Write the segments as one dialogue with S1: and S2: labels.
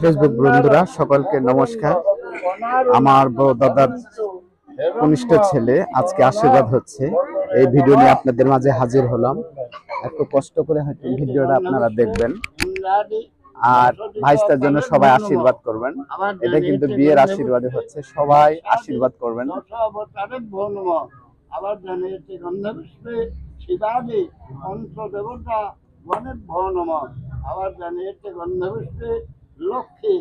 S1: Facebook বন্ধুরা, সকলকে নমস্কার। আমার বড় দাদার কনিষ্ঠ ছেলে আজকে আশীর্বাদ হচ্ছে। এই ভিডিও নিয়ে আপনাদের মাঝে হাজির হলাম। একটু কষ্ট করে হয়তো ভিডিওটা আপনারা দেখবেন। আর ভাইস্তার জন্য সবাই আশীর্বাদ করবেন। এটা কিন্তু বিয়ের আশীর্বাদে হচ্ছে। সবাই আশীর্বাদ করবেন।
S2: আবার শিবাদি অন্ত দেবতা গণের ভয় নম আবার লক্ষ্মী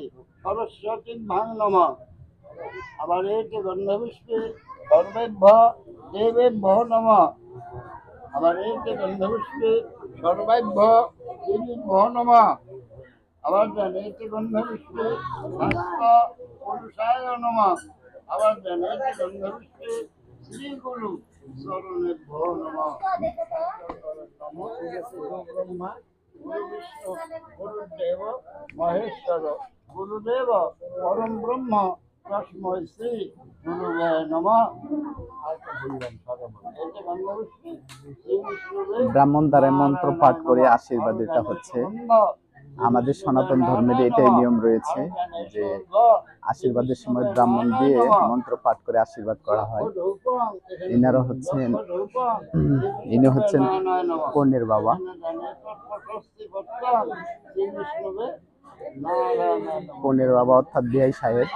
S2: সরস্বতী ভাং নম। আবার এতে গন্ধপুষ্পে সর্বেভ্য দেবেভ্য নম। আবার এতে গন্ধপুষ্পে সর্বাভ্য দেবীভ্য নম। আবার জানে যে গন্ধপুষ্পে শাস্ত্র পুরুষায় নম। আবার জানে যে গন্ধপুষ্পে শ্রী গুরু নম। ব্রহ্মা। গুরুদেব মহেশ্বর গুরুদেব পরম ব্রহ্ম তস্মৈ শ্রী গুরুদয় নম
S1: ব্রাহ্মণ দ্বারা মন্ত্র পাঠ করে আশীর্বাদ এটা হচ্ছে। আমাদের সনাতন ধর্মের এটাই নিয়ম রয়েছে যে আশীর্বাদের সময় ব্রাহ্মণ দিয়ে মন্ত্র পাঠ করে আশীর্বাদ করা হয়। ইনারা হচ্ছেন, ইনি হচ্ছেন কন্যের বাবা। কনের বাবা অর্থাৎ বিআই সাহেব।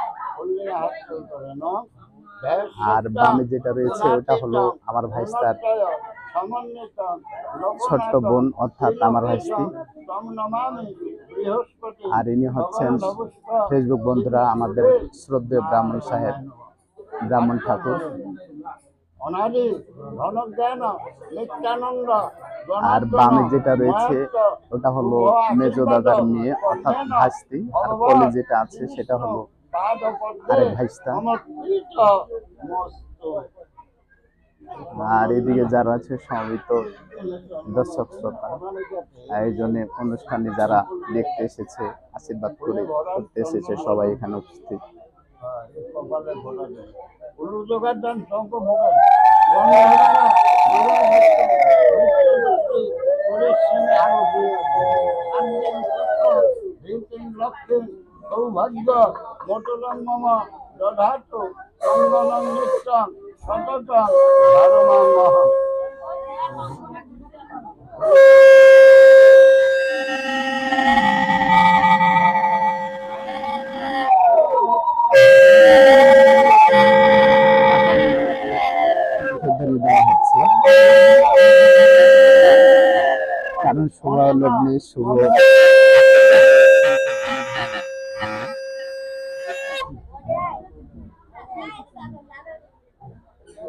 S1: আর বামে যেটা রয়েছে, ওটা হলো আমার ভাইস্তার। ছোট্ট বোন অর্থাৎ আমার ভাইস্তি। আর ইনি হচ্ছেন ফেসবুক বন্ধুরা আমাদের শ্রদ্ধেয় ব্রাহ্মণ সাহেব ব্রাহ্মণ ঠাকুর। আর বামে যেটা রয়েছে ওটা হলো মেজো দাদার মেয়ে অর্থাৎ ভাইস্তি। আর কোলে যেটা আছে সেটা হলো আরেক ভাইস্তা। আর এদিকে যারা আছে সমবেত দর্শক শ্রোতা। আয়োজনে অনুষ্ঠানে যারা দেখতে এসেছে, আশীর্বাদ করে করতে এসেছে, সবাই এখানে উপস্থিত।
S2: সৌভাগ্য মোটলং মম, দধাতু
S1: কারণ শুভ লগ্নে শুভ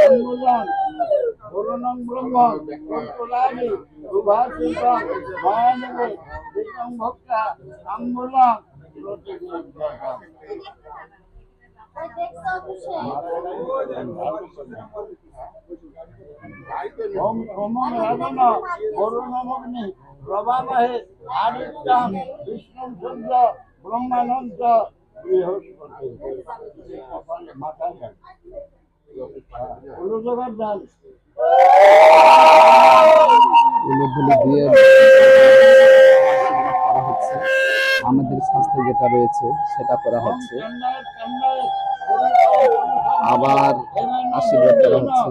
S2: রামদোলন গুরুনং ব্রহ্ম পুরাণী সুভাষিত ভয়ানবে বিক্রম ভক্তা রামদোলন ওম সোমং রাজন বরুণমগ্নি প্রভামহে বিষ্ণু সূর্য, ব্রহ্মানন্দ, বৃহস্পতি। মাথায়
S1: আমাদের শাস্ত্রে যেটা রয়েছে সেটা করা হচ্ছে। আবার আশীর্বাদ করা হচ্ছে।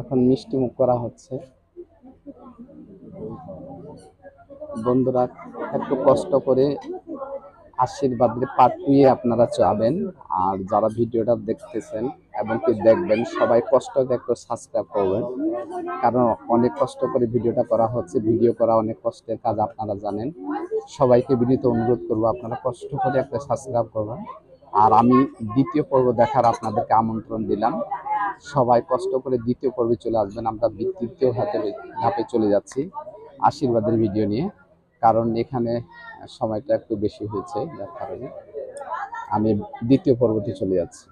S1: এখন মিষ্টি মুখ করা হচ্ছে। বন্ধুরা, একটু কষ্ট করে আশীর্বাদের পাটুয়ে আপনারা চাবেন আর যারা ভিডিওটা দেখতেছেন এবং কি দেখবেন, সবাই কষ্ট একটু সাবস্ক্রাইব করবেন। কারণ অনেক কষ্ট করে ভিডিওটা করা হচ্ছে ভিডিও করা অনেক কষ্টের কাজ আপনারা জানেন। সবাইকে বিনীত অনুরোধ করব, আপনারা কষ্ট করে একটা সাবস্ক্রাইব করবেন। আর আমি দ্বিতীয় পর্ব দেখার আপনাদেরকে আমন্ত্রণ দিলাম। সবাই কষ্ট করে দ্বিতীয় পর্বে চলে আসবেন। আমরা তৃতীয় হাতে ধাপে চলে যাচ্ছি আশীর্বাদের ভিডিও নিয়ে। কারণ এখানে সময়টা একটু বেশি হয়েছে, যার কারণে আমি দ্বিতীয় পর্বতে চলে যাচ্ছি।